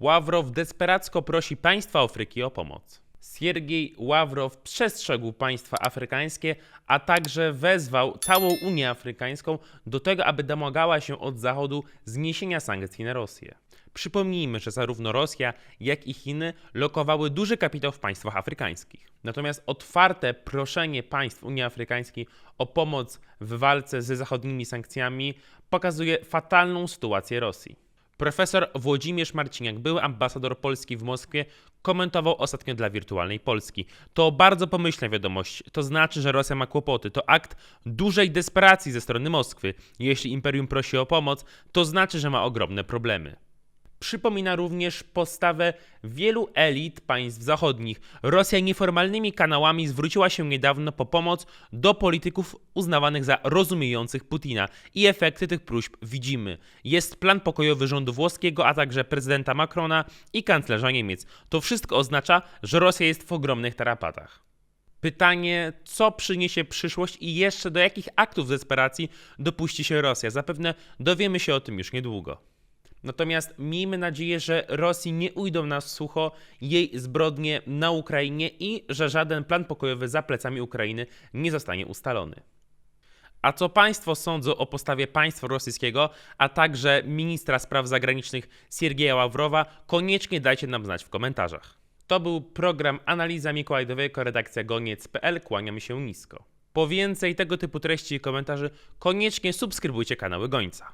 Ławrow desperacko prosi państwa Afryki o pomoc. Siergiej Ławrow przestrzegł państwa afrykańskie, a także wezwał całą Unię Afrykańską do tego, aby domagała się od Zachodu zniesienia sankcji na Rosję. Przypomnijmy, że zarówno Rosja, jak i Chiny lokowały duży kapitał w państwach afrykańskich. Natomiast otwarte proszenie państw Unii Afrykańskiej o pomoc w walce ze zachodnimi sankcjami pokazuje fatalną sytuację Rosji. Profesor Włodzimierz Marciniak, były ambasador Polski w Moskwie, komentował ostatnio dla Wirtualnej Polski. To bardzo pomyślna wiadomość. To znaczy, że Rosja ma kłopoty. To akt dużej desperacji ze strony Moskwy. Jeśli imperium prosi o pomoc, to znaczy, że ma ogromne problemy. Przypomina również postawę wielu elit państw zachodnich. Rosja nieformalnymi kanałami zwróciła się niedawno po pomoc do polityków uznawanych za rozumiejących Putina i efekty tych próśb widzimy. Jest plan pokojowy rządu włoskiego, a także prezydenta Macrona i kanclerza Niemiec. To wszystko oznacza, że Rosja jest w ogromnych tarapatach. Pytanie, co przyniesie przyszłość i jeszcze do jakich aktów desperacji dopuści się Rosja? Zapewne dowiemy się o tym już niedługo. Natomiast miejmy nadzieję, że Rosji nie ujdą na sucho jej zbrodnie na Ukrainie i że żaden plan pokojowy za plecami Ukrainy nie zostanie ustalony. A co Państwo sądzą o postawie państwa rosyjskiego, a także ministra spraw zagranicznych Siergieja Ławrowa, koniecznie dajcie nam znać w komentarzach. To był program Analiza Mikołaj Dowejko, redakcja goniec.pl. Kłaniamy się nisko. Po więcej tego typu treści i komentarzy koniecznie subskrybujcie kanały Gońca.